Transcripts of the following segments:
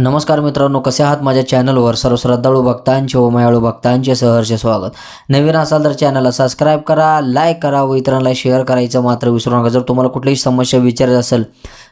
नमस्कार मित्रांनो कसे आहात माझ्या चॅनलवर? सर्व श्रद्धाळू भक्तांचे व मायाळू भक्तांचे सहर्ष स्वागत. नवीन असाल तर चॅनलला सबस्क्राईब करा लाईक करा व इतरांना शेअर करायचं मात्र विसरू नका. जर तुम्हाला कुठलीही समस्या विचारायची असेल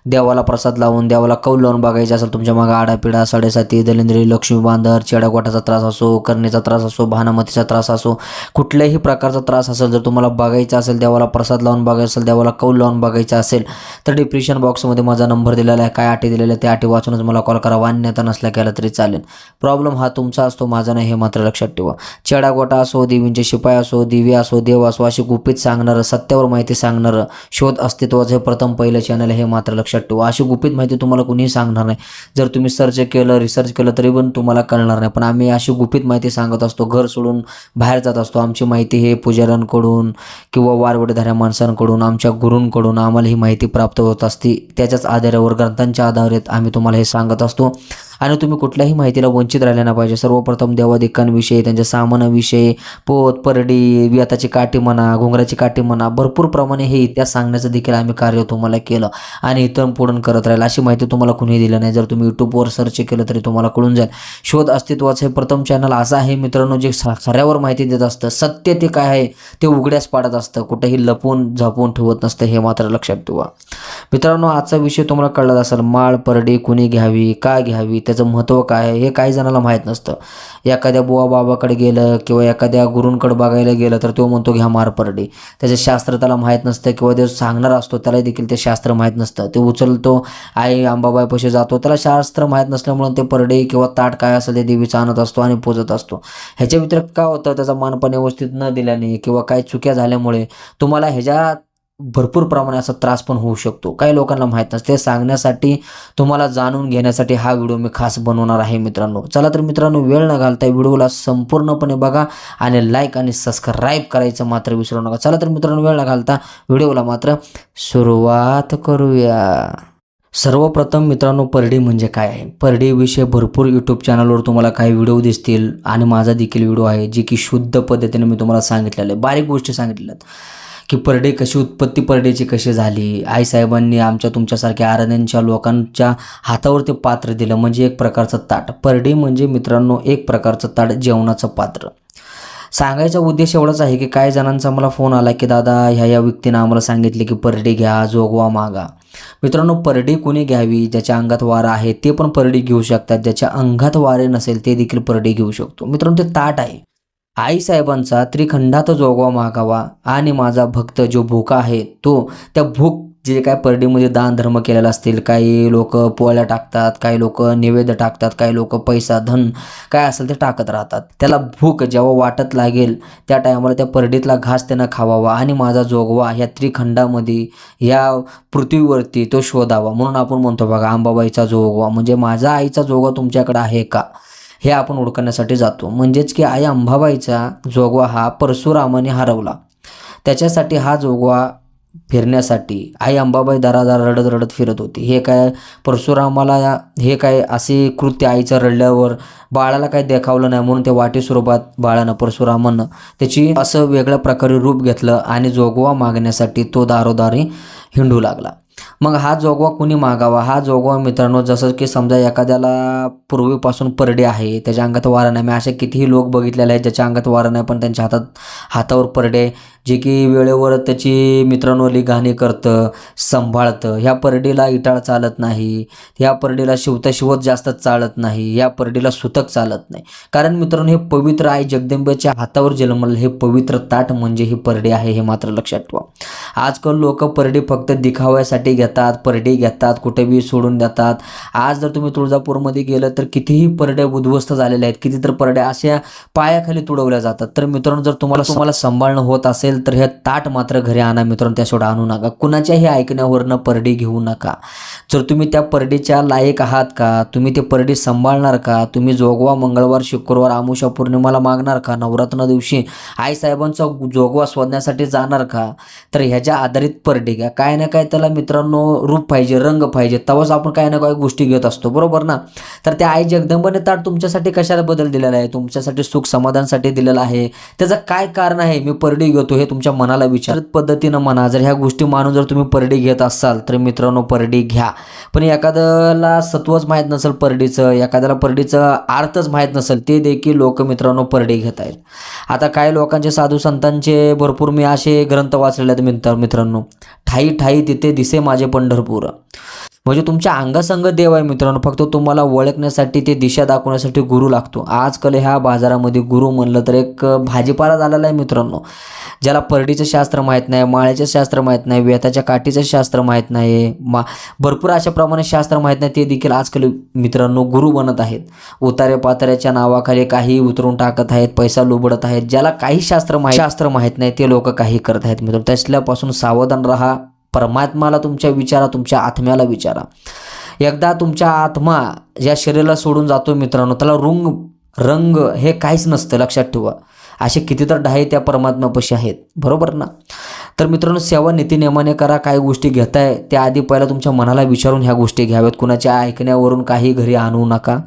देवाला प्रसाद लावून देवाला कौल लावून बघायचं असेल तुमच्या मागे आडापिडा साडेसाती दलिंद्री लक्ष्मी बांधर चेडागोटाचा त्रास असो करणीचा त्रास असो भानामतीचा त्रास असो कुठल्याही प्रकारचा त्रास असेल जर तुम्हाला बघायचा असेल देवाला प्रसाद लावून बघायचं असेल देवाला कौल लावून बघायचा असेल तर डिप्रेशन बॉक्समध्ये माझा नंबर दिलेला आहे. काय अटी दिलेल्या त्या आटी वाचूनच मला कॉल करा. वान्यता नसल्या केला तरी चालेल. प्रॉब्लेम हा तुमचा असतो माझा नाही हे मात्र लक्षात ठेवा. चेडागोटा असो देवींचे शिपाई असो दिवी असो देव असो अशी गुपित सांगणारं सत्यावर माहिती सांगणारं शोध अस्तित्वाचं हे प्रथम पहिलं चॅनल आहे हे मात्र लक्षात ठेवा अशी गुपित माहिती तुम्हाला कुणीही सांगणार नाही. जर तुम्ही सर्च केलं रिसर्च केलं तरी पण तुम्हाला कळणार नाही. पण आम्ही अशी गुपित माहिती सांगत असतो. घर सोडून बाहेर जात असतो. आमची माहिती हे पुजाऱ्यांकडून किंवा वारवडेधाऱ्या माणसांकडून आमच्या गुरूंकडून आम्हाला ही माहिती प्राप्त होत असते. त्याच्याच आधारावर ग्रंथांच्या आधारे आम्ही तुम्हाला हे सांगत असतो. आणि तुम्ही कुठल्याही माहितीला वंचित राहिले ना पाहिजे. सर्वप्रथम देवादिकांविषयी त्यांच्या सामानाविषयी पोत परडी व्यताची काठी म्हणा घुंगराची काठी म्हणा भरपूर प्रमाणे हे इतिहास सांगण्याचं देखील आम्ही कार्य तुम्हाला केलं आणि इथं पूर्ण करत राहील. अशी माहिती तुम्हाला कुणी दिलं नाही. जर तुम्ही यूट्यूबवर सर्च केलं तरी तुम्हाला कळून जाईल. शोध अस्तित्वाचं हे प्रथम चॅनल असं आहे मित्रांनो जे स- खऱ्यावर माहिती देत असतं. सत्य ते काय आहे ते उघड्यास पाडत असतं. कुठेही लपवून झापून ठेवत नसतं हे मात्र लक्षात ठेवा. मित्रांनो आजचा विषय तुम्हाला कळला असेल. माळ परडी कुणी घ्यावी का घ्यावी त्याचं महत्त्व काय आहे हे काही जणाला माहीत नसतं. एखाद्या बुवा बाबाकडे गेलं किंवा एखाद्या गुरूंकडे बघायला गेलं तर तो म्हणतो घ्या मार परडी त्याचं शास्त्र त्याला माहीत नसतं किंवा जो सांगणार असतो त्याला देखील ते शास्त्र माहीत नसतं. ते उचलतो आई आंबाबाईपाशी पैसे जातो त्याला शास्त्र माहीत नसल्यामुळे ते परडे किंवा ताट काय असेल ते देवीचं आणत असतो आणि पूजत असतो. ह्याच्या व्यतिरिक्त काय होतं? त्याचा मानपण व्यवस्थित न दिल्याने किंवा काही चुक्या झाल्यामुळे तुम्हाला ह्याच्या भरपूर प्रमाणे असा त्रास पण होऊ शकतो. काही लोकांना माहीत नसते. ते सांगण्यासाठी तुम्हाला जाणून घेण्यासाठी हा व्हिडिओ मी खास बनवणार आहे मित्रांनो. चला तर मित्रांनो वेळ न घालता व्हिडिओला संपूर्णपणे बघा आणि लाईक आणि सबस्क्राईब करायचं मात्र विसरू नका. चला तर मित्रांनो वेळ न घालता व्हिडिओला मात्र सुरुवात करूया. सर्वप्रथम मित्रांनो परडी म्हणजे काय? आहे परडीविषयी भरपूर यूट्यूब चॅनलवर तुम्हाला काही व्हिडिओ दिसतील आणि माझा देखील व्हिडिओ आहे जे की शुद्ध पद्धतीने मी तुम्हाला सांगितलेलं आहे. बारीक गोष्टी सांगितलेल्या आहेत की परडे कशी उत्पत्ती परडेची कशी झाली? आईसाहेबांनी आमच्या तुमच्यासारख्या आराध्यांच्या लोकांच्या हातावर ते पात्र दिलं. म्हणजे एक प्रकारचं ताट. परडे म्हणजे मित्रांनो एक प्रकारचं ताट जेवणाचं पात्र. सांगायचा उद्देश एवढाच आहे की काही जणांचा मला फोन आला की दादा ह्या या व्यक्तीनं आम्हाला सांगितले की परडी घ्या जोगवा मागा. मित्रांनो परडी कोणी घ्यावी? ज्याच्या अंगात वारा आहे ते पण परडी घेऊ शकतात. ज्याच्या अंगात वारे नसेल ते देखील परडी घेऊ शकतो. मित्रांनो ते ताट आहे. आईसाहेबांचा त्रिखंडात जोगवा मागावा आणि माझा भक्त जो भोका आहे तो त्या भूक जे काय परडीमध्ये दान धर्म केलेला असतील काही लोक पोळ्या टाकतात काही लोक निवेद टाकतात काही लोक पैसा धन काय असेल ते टाकत राहतात. त्याला भूक जेव्हा वाटत लागेल त्या टायमाला त्या परडीतला घास त्यानं खावावा आणि माझा जोगवा ह्या त्रिखंडामध्ये या पृथ्वीवरती तो शोधावा. म्हणून आपण म्हणतो बघा अंबाबाईचा जोगवा म्हणजे माझा आईचा जोगवा तुमच्याकडे आहे का? हे आपण ओळखण्यासाठी जातो. म्हणजेच की आई अंबाबाईचा जोगवा हा परशुरामाने हरवला. त्याच्यासाठी हा जोगवा फिरण्यासाठी आई अंबाबाई दारादार रडत रडत फिरत होती. हे काय परशुरामाला हे काय असे कृत्य आईचं रडल्यावर बाळाला काय देखावलं नाही म्हणून ते वाटी स्वरूपात बाळानं परशुरामानं त्याची असं वेगळ्या प्रकारे रूप घेतलं आणि जोगवा मागण्यासाठी तो दारोदारी हिंडू लागला. मग हा जोगवा कुणी मागावा? हा जोगवा मित्रांनो जसं की समजा एखाद्याला पूर्वीपासून परडे आहे त्याच्या अंगात वारा नाही. मी असे कितीही लोक बघितलेले आहेत ज्याच्या अंगात वारा नाही पण त्यांच्या हातात हातावर परडे जे की वेळेवर त्याची मित्रांनो लिघाणी करतं सांभाळतं. ह्या परडीला इटाळ चालत नाही. ह्या परडीला शिवता शिवत जास्त चालत नाही. या परडीला सुतक चालत नाही. कारण मित्रांनो हे पवित्र आई जगदंबेच्या हातावर जन्मलं हे पवित्र ताट म्हणजे ही परडी आहे हे मात्र लक्षात ठेवा. आजकाल लोक परडी फक्त दिखाव्यासाठी घेतात परडी घेतात कुठे बी सोडून देतात. आज जर तुम्ही तुळजापूरमध्ये गेलं तर कितीही परड्या उद्ध्वस्त झालेल्या आहेत किती तर परड्या अशा पायाखाली तुडवल्या जातात. तर मित्रांनो जर तुम्हाला तुम्हाला सांभाळणं होत असेल तर हे ताट मात्र घरी आणा मित्रांनो त्याशिवाय आणू नका. कुणाच्याही ऐकण्यावरनं परडी घेऊ नका. जर तुम्ही त्या परडीच्या लायक आहात का तुम्ही ते परडी सांभाळणार का तुम्ही जोगवा मंगळवार शुक्रवार आमुषा पौर्णिमाला मागणार का नवरात्र दिवशी आईसाहेबांचा जोगवा शोधण्यासाठी जाणार का तर ह्याच्या आधारित परडी घ्या. काय ना काय त्याला मित्रांनो पूर्ण रूप पाहिजे रंग पाहिजे तवाच आपण काही ना काही गोष्टी घेत असतो बरोबर ना? तर त्या आई जगदंबने ताट तुमच्यासाठी कशाला बदल दिलेला आहे? तुमच्यासाठी सुख समाधानसाठी दिलेला आहे. त्याचं काय कारण आहे? मी परडी घेतो हे तुमच्या मनाला विचारत पद्धतीनं म्हणा. जर ह्या गोष्टी मानून जर तुम्ही परडी घेत असाल तर मित्रांनो परडी घ्या. पण एखाद्याला सत्वच माहीत नसेल परडीचं एखाद्याला परडीचं अर्थच माहीत नसेल ते देखील लोक मित्रांनो परडी घेत आहेत. आता काही लोकांचे साधू संतांचे भरपूर मी असे ग्रंथ वाचलेले आहेत मित्र मित्रांनो. ठाई ठाई तिथे दिसे माझे म्हणजे पंढरपूर. म्हणजे तुमच्या अंगासंग देव आहे मित्रांनो फक्त तुम्हाला ओळखण्यासाठी ते दिशा दाखवण्यासाठी गुरु लागतो. आजकाल ह्या बाजारामध्ये गुरु म्हणलं तर एक भाजीपाला झालेला आहे मित्रांनो. ज्याला परडीचं शास्त्र माहीत नाही माळ्याचं शास्त्र माहीत नाही वेताच्या काठीचं शास्त्र माहीत नाही मा भरपूर अशा प्रमाणे शास्त्र माहीत नाही ते देखील आजकाल मित्रांनो गुरु बनत आहेत. उतारे पाताऱ्याच्या नावाखाली काही उतरून टाकत आहेत पैसा लुबडत आहेत ज्याला काही शास्त्र माहीत शास्त्र माहीत नाही ते लोक काही करत आहेत मित्रांनो. त्यासल्यापासून सावधान राहा. परमात्माला तुमच्या विचारा तुमच्या आत्म्याला विचारा. एकदा तुमच्या आत्मा या शरीराला सोडून जातो मित्रांनो त्याला रुंग रंग हे काहीच नसतं लक्षात ठेवा. असे किती तर ढाई त्या परमात्म्यापाशी आहेत बरोबर ना? तर मित्रांनो सेवा नीतीनियमाने करा काही गोष्टी घेताय त्या आधी पहिला तुमच्या मनाला विचारून ह्या गोष्टी घ्याव्यात. कुणाच्या ऐकण्यावरून काही घरी आणू नका.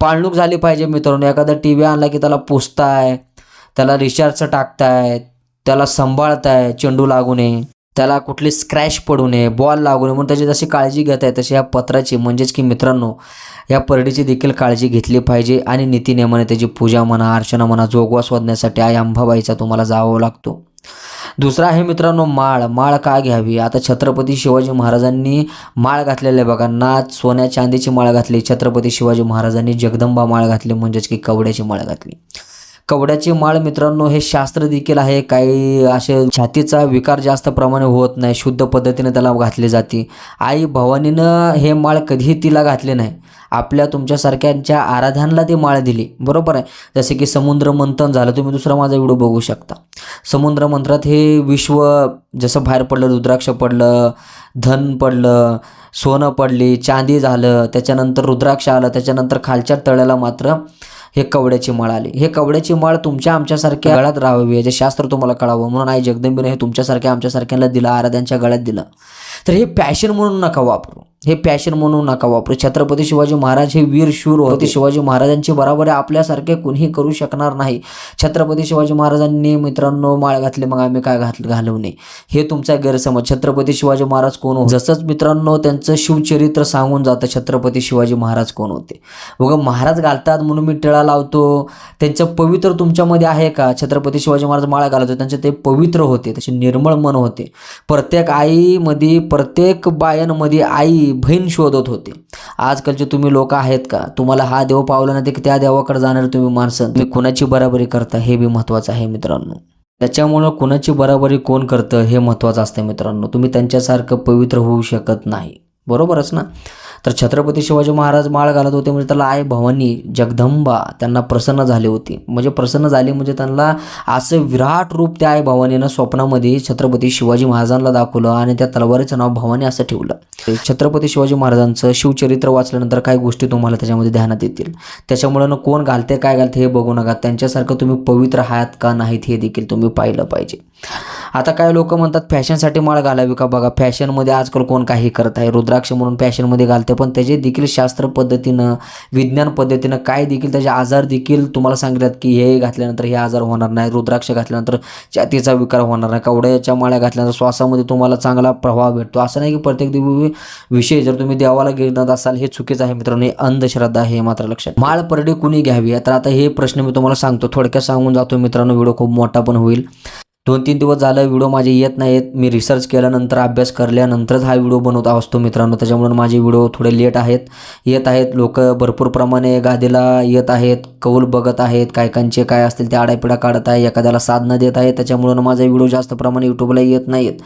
पाळणूक झाली पाहिजे मित्रांनो एखादा टी व्ही आणला की त्याला पुसताय त्याला रिचार्जचं टाकताय त्याला सांभाळताय चेंडू लागू नये. त्याला कुठली स्क्रॅच पडू नये बॉल लागू नये म्हणून त्याची जशी काळजी घेत आहे तशी या पत्राची. म्हणजेच की मित्रांनो या परडीची देखील काळजी घेतली पाहिजे आणि नीतीनियमाने त्याची पूजा म्हणा अर्चना म्हणा जोगवा शोधण्यासाठी आई अंबाबाईचा तुम्हाला जावं लागतो. दुसरा आहे मित्रांनो माळ. माळ का घ्यावी? आता छत्रपती शिवाजी महाराजांनी माळ घातलेल्या आहे बघा. ना सोन्या चांदीची माळ घातली. छत्रपती शिवाजी महाराजांनी जगदंबा माळ घातली. म्हणजेच की कवड्याची माळ घातली. कवड्याची माळ मित्रांनो हे शास्त्र देखील आहे. काही असे छातीचा विकार जास्त प्रमाणे होत नाही. शुद्ध पद्धतीने त्याला घातले जाते. आई भवानीनं हे माळ कधीही तिला घातले नाही. आपल्या तुमच्यासारख्यांच्या आराध्यांना ती माळ दिली. बरोबर आहे? जसे की समुद्र मंथन झालं. तुम्ही दुसरा माझा व्हिडिओ बघू शकता. समुद्र मंत्रात हे विश्व जसं बाहेर पडलं रुद्राक्ष पडलं धन पडलं सोनं पडली चांदी झालं त्याच्यानंतर रुद्राक्ष आलं त्याच्यानंतर खालच्या तळ्याला मात्र हे कवड्याची माळ आली. हे कवड्याची माळ तुमच्या आमच्यासारख्या गळ्यात राहावी. याचे शास्त्र तुम्हाला कळावं. म्हणून आई जगदंबीने हे तुमच्यासारख्या आमच्यासारख्यांना दिलं आराध्यांच्या गळ्यात दिलं. तर हे पॅशन म्हणून नका वापरू. हे पॅशन म्हणून नका वापरू छत्रपती शिवाजी महाराज हे वीर शूर होते. शिवाजी महाराजांची बराबरी आपल्यासारखे कुणीही करू शकणार नाही. छत्रपती शिवाजी महाराजांनी मित्रांनो माळ घातली मग आम्ही काय घातलं घालवू नये. हे तुमचा गैरसमज. छत्रपती शिवाजी महाराज कोण होते? जसंच मित्रांनो त्यांचं शिवचरित्र सांगून जातं छत्रपती शिवाजी महाराज कोण होते? बघा महाराज घालतात म्हणून मी टिळा लावतो. त्यांचं पवित्र तुमच्यामध्ये आहे का? छत्रपती शिवाजी महाराज माळा घालतो त्यांचे ते पवित्र होते. तसे निर्मळ मन होते. प्रत्येक आईमध्ये प्रत्येक बायांमध्ये आई बहीण शोधत होते. आजकालचे तुम्ही लोक आहेत का? तुम्हाला हा देव पावला नाही की त्या देवाकडे जाणार तुम्ही माणसं. तुम्ही कुणाची बराबरी करता हे बी महत्त्वाचं आहे मित्रांनो. त्याच्यामुळं कुणाची बराबरी कोण करतं हे महत्त्वाचं असतं मित्रांनो. तुम्ही त्यांच्यासारखं पवित्र होऊ शकत नाही. बरोबरच ना? तर छत्रपती शिवाजी महाराज माळ घालत होते म्हणजे त्याला आई भवानी जगदंबा त्यांना प्रसन्न झाले होते. म्हणजे प्रसन्न झाले म्हणजे त्यांना असं विराट रूप त्या आई भवानीनं स्वप्नामध्ये छत्रपती शिवाजी महाराजांना दाखवलं आणि त्या तलवारीचं नाव भवानी असं ठेवलं. छत्रपती शिवाजी महाराजांचं शिवचरित्र वाचल्यानंतर काही गोष्टी तुम्हाला त्याच्यामध्ये ध्यानात येतील. त्याच्यामुळं कोण घालते काय घालते हे बघू नका. त्यांच्यासारखं तुम्ही पवित्र आहात का नाहीत हे देखील तुम्ही पाहिलं पाहिजे. आता काय लोक म्हणतात फॅशनसाठी माळ घालावी का बघा? फॅशनमध्ये आजकाल कोण काही करत आहे? रुद्राक्ष म्हणून फॅशनमध्ये घालते पण त्याचे देखील शास्त्र पद्धतीनं विज्ञान पद्धतीनं काय देखील त्याचे आजार देखील तुम्हाला सांगितल्यात की हे घातल्यानंतर हे आजार होणार नाही रुद्राक्ष घातल्यानंतर छातीचा विकार होणार नाही कवड्याच्या माळ्या घातल्यानंतर श्वासामध्ये तुम्हाला चांगला प्रभाव भेटतो? असं नाही की प्रत्येक दिवशी विषय जर तुम्ही देवाला घेणार असाल हे चुकीचं आहे मित्रांनो हे अंधश्रद्धा आहे हे मात्र लक्षात. माळ परडे कुणी घ्यावी? तर आता हे प्रश्न मी तुम्हाला सांगतो थोडक्यात सांगून जातो मित्रांनो व्हिडिओ खूप मोठा पण होईल. दोन तीन दिवस झालं व्हिडिओ माझे येत नाहीत. मी रिसर्च केल्यानंतर अभ्यास करल्यानंतरच हा व्हिडिओ बनवत असतो मित्रांनो. त्याच्यामुळे माझे व्हिडिओ थोडे लेट आहेत. येत आहेत. लोक भरपूर प्रमाणे गादीला येत आहेत. कौल बघत आहेत. कायकांचे काय असतील ते आडापिडा काढत आहे. एखाद्याला साधनं देत आहे. त्याच्यामुळं माझा व्हिडिओ जास्त प्रमाणे यूट्यूबला येत नाहीत.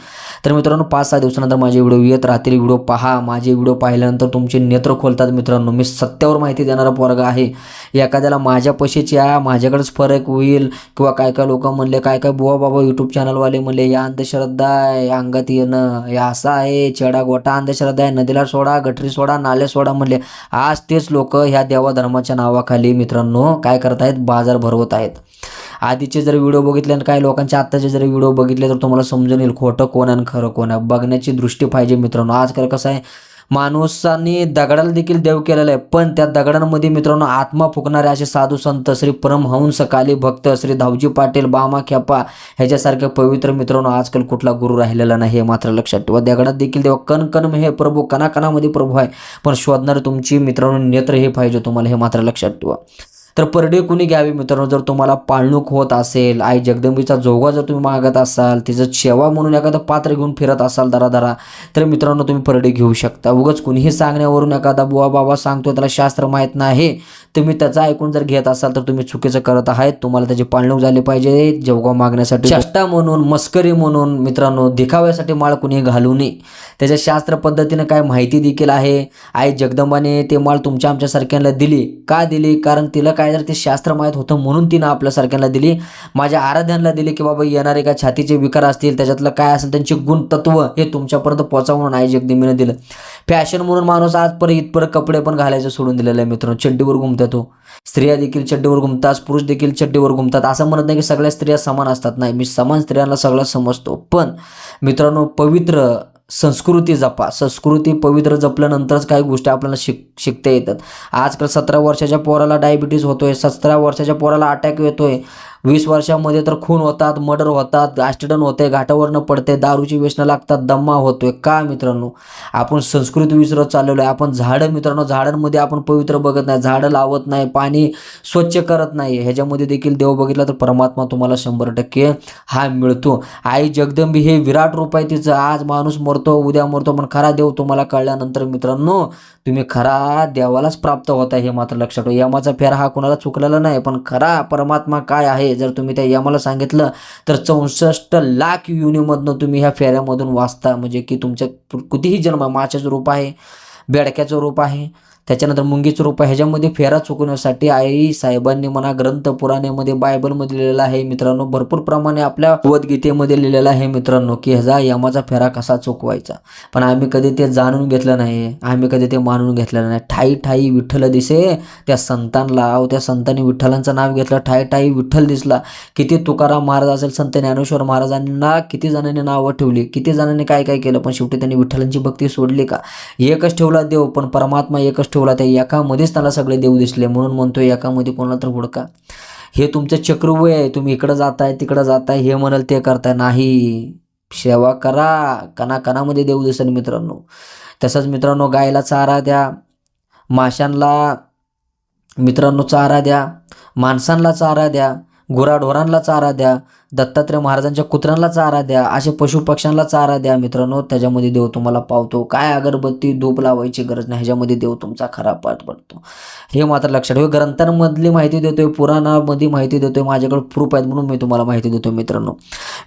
तर मित्रांनो पाच सहा दिवसानंतर माझे व्हिडिओ येत राहतील. व्हिडिओ पहा. माझे व्हिडिओ पाहिल्यानंतर तुमचे नेत्र खोलतात मित्रांनो. मी सत्यावर माहिती देणारा वर्ग आहे. एखाद्याला माझ्या पैशाच्या माझ्याकडेच फरक होईल. किंवा काय काय लोक म्हणले काय काय बुवा बाबा यूट्यूब चॅनलवाले म्हणले या अंधश्रद्धा आहे अंगात येणं हे असं आहे चेडा गोटा अंधश्रद्धा आहे नदीला सोडा गटरी सोडा नाले सोडा म्हणले. आज तेच लोक ह्या देवाधर्माच्या नावाखाली मित्रांनो काय करत आहेत बाजार भरवत आहेत. आधीचे जर व्हिडिओ बघितले आणि काही लोकांचे आत्ताचे जर व्हिडिओ बघितले तर तुम्हाला समजून येईल खोटं कोण आणि खरं कोण आहे? बघण्याची दृष्टी पाहिजे मित्रांनो. आजकाल कसं आहे? माणूसांनी दगडाला देखील देव केलेला आहे. पण त्या दगडांमध्ये मित्रांनो आत्मा फुकणारे असे साधू संत श्री परमहंस काली भक्त श्री धावजी पाटील बामा खेपा ह्याच्यासारख्या पवित्र मित्रांनो आजकाल कुठला गुरु राहिलेला नाही हे मात्र लक्षात ठेवा. दगडात देखील देवा कण कण हे प्रभू कणाकणामध्ये प्रभू आहे. पण शोधणारे तुमची मित्रांनो नेत्र हे पाहिजे तुम्हाला हे मात्र लक्षात ठेवा. तर परडे कुणी घ्यावी मित्रांनो? जर तुम्हाला पाळणूक होत असेल आई जगदंबीचा जोगा जर तुम्ही मागत असाल तिचं सेवा म्हणून एखादं पात्र घेऊन फिरत असाल दरा दरा तर मित्रांनो तुम्ही परडे घेऊ शकता. उगाच कुणीही सांगण्यावरून एखादा बुवा बाबा सांगतोय त्याला शास्त्र माहीत नाही तुम्ही त्याचं ऐकून जर घेत असाल तर तुम्ही चुकीचं करत आहात. तुम्हाला त्याची पाळणूक झाली पाहिजे जोगा मागण्यासाठी. चष्टा म्हणून मस्करी म्हणून मित्रांनो दिखाव्यासाठी माळ कुणी घालू नये. त्याच्या शास्त्र पद्धतीनं काय माहिती देखील आहे? आई जगदंबाने ते माळ तुमच्या आमच्यासारख्यांना दिली. का दिली? कारण तिला काय जर ते शास्त्र माहीत होतं म्हणून तिनं आपल्यासारख्यांना दिली माझ्या आराध्यांना दिली की बाबा येणारे काय छातीचे विकार असतील त्याच्यातलं काय असेल त्यांचे गुण तत्व हे तुमच्यापर्यंत पोचावं आई जगदंबीने दिलं. फॅशन म्हणून माणूस आजपर्यंत इथपर कपडे पण घालायचं सोडून दिलेलं आहे मित्रांनो. चड्डीवर घुमतात तो. स्त्रिया देखील चड्डीवर घुमतात पुरुष देखील चड्डीवर घुमतात. असं म्हणत नाही की सगळ्या स्त्रिया समान असतात. नाही मी समान स्त्रियांना सगळं समजतो. पण मित्रांनो पवित्र संस्कृती जपा. संस्कृती पवित्र जपल्यानंतरच काही गोष्टी आपल्याला शिक शिकता येतात. आजकाल सतरा वर्षाच्या पोराला डायबिटीज होतोय सतरा वर्षाच्या पोराला अटॅक येतोय. वीस वर्षामध्ये तर खून होतात मर्डर होतात ॲक्सिडंट होते घाटावरनं पडते दारूची व्यसनं लागतात दम्मा होतोय. का मित्रांनो? आपण संस्कृत विसरत चाललेलो आहे. आपण झाडं मित्रांनो झाडांमध्ये आपण पवित्र बघत नाही. झाडं लावत नाही पाणी स्वच्छ करत नाही. ह्याच्यामध्ये देखील देव बघितला तर परमात्मा तुम्हाला शंभर टक्के हा मिळतो. आई जगदंबी हे विराट रूप आहे तिचं. आज माणूस मरतो उद्या मरतो पण खरा देव तुम्हाला कळल्यानंतर मित्रांनो तुम्ही खरा देवालाच प्राप्त होता हे मात्र लक्षात ठेवा. यमाचा फेरा हा कोणाला चुकलेला नाही पण खरा परमात्मा काय आहे? जर तुम्ही त्या यमाला सांगितलं तर चौसष्ट लाख युनिमधनं तुम्ही ह्या फेऱ्यामधून वाचता. म्हणजे की तुमच्या कितीही जन्म आहे माशाचं रूप आहे बेडक्याचं रूप आहे त्याच्यानंतर मुंगीचं रूप ह्याच्यामध्ये फेरा चुकवण्यासाठी आई साहेबांनी म्हणा ग्रंथ पुराणेमध्ये बायबलमध्ये लिहिलेलं आहे. मित्रांनो भरपूर प्रमाणे आपल्या भगवद्गीतेमध्ये लिहिलेलं आहे मित्रांनो की ह्याचा यमाचा फेरा कसा चुकवायचा. पण आम्ही कधी ते जाणून घेतलं नाही. आम्ही कधी ते मानून घेतलेलं नाही. ठाई ठाई विठ्ठल दिसे. त्या संतांना अहो त्या संतांनी विठ्ठलांचं नाव घेतलं. ठाई ठाई विठ्ठल दिसला. किती तुकाराम महाराज असेल संत ज्ञानेश्वर महाराजांना किती जणांनी नावं ठेवली. किती जणांनी काय काय केलं पण शेवटी त्यांनी विठ्ठलांची भक्ती सोडली का? एकच ठेवला देव पण परमात्मा एकच ठेवला त्या एकामध्येच त्याला सगळे देव दिसले. म्हणून म्हणतो एकामध्ये कोणाला तर हुडका. हे तुमचं चक्रवय आहे. तुम्ही इकडं जाताय तिकडं जाताय. हे म्हणाल ते करताय. नाही. सेवा करा. कणा कणामध्ये देव दिसेल मित्रांनो. तसंच मित्रांनो गायला चारा द्या. माशांना मित्रांनो चारा द्या. माणसांना चारा द्या. गुराढोरांना चारा द्या. दत्तात्रय महाराजांच्या कुत्र्यांना चारा द्या असे पशुपक्ष्यांना चारा द्या मित्रांनो. त्याच्यामध्ये देव तुम्हाला पावतो. काय अगरबत्ती धूप लावायची गरज नाही. ह्याच्यामध्ये देव तुमचा खरा पाठ पडतो हे मात्र लक्षात ठेवा. ग्रंथांमधली माहिती देतोय पुराणामध्ये माहिती देतोय. माझ्याकडे प्रूफ आहेत म्हणून मी तुम्हाला माहिती देतो मित्रांनो.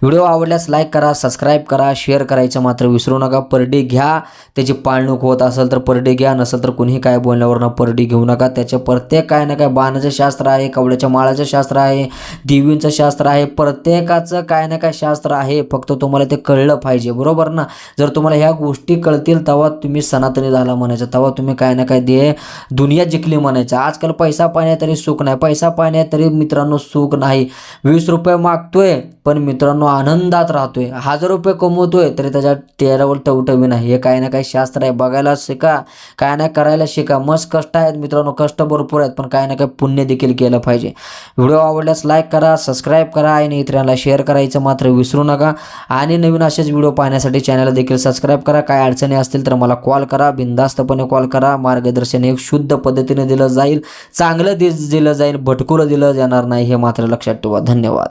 व्हिडिओ आवडल्यास लाईक करा सबस्क्राईब करा शेअर करायचं मात्र विसरू नका. परडे घ्या. त्याची पाळणूक होत असेल तर परडे घ्या. नसेल तर कुणीही काय बोलण्यावरनं परडे घेऊ नका. त्याच्या प्रत्येक काय ना काय बाणाचं शास्त्र आहे कवड्याच्या माळाचं शास्त्र आहे देवींचं शास्त्र आहे. प्रत्येकाचं काय ना काय शास्त्र आहे फक्त तुम्हाला ते कळलं पाहिजे बरोबर ना? जर तुम्हाला ह्या गोष्टी कळतील तेव्हा तुम्ही सनातनी झाला म्हणायचं तेव्हा तुम्ही काय ना काय दे दुनिया जिंकली म्हणायचं. आजकाल पैसा पाण्यात तरी सुख नाही पैसा पाण्यात तरी मित्रांनो सुख नाही. वीस रुपये मागतोय पण मित्रांनो आनंदात राहतोय. हजार रुपये कमवतोय तरी त्याच्या तेरावर टवटवी नाही. हे काही ना काही शास्त्र आहे. बघायला शिका काय नाही करायला शिका. मस्त कष्ट आहेत मित्रांनो कष्ट भरपूर आहेत पण काय ना काही पुण्य देखील केलं पाहिजे. व्हिडिओ आवडल्यास लाईक करा सबस्क्राईब करा आणि इतरांना शेअर करायचं मात्र विसरू नका. आणि नवीन असेच व्हिडिओ पाहण्यासाठी चॅनल देखील सबस्क्राईब करा. काय अडचणी असतील तर मला कॉल करा बिंदास्तपणे कॉल करा. मार्गदर्शन एक शुद्ध पद्धतीने दिलं जाईल. चांगलं दिलं जाईल भटकुलं दिलं जाणार नाही हे मात्र लक्षात ठेवा. धन्यवाद.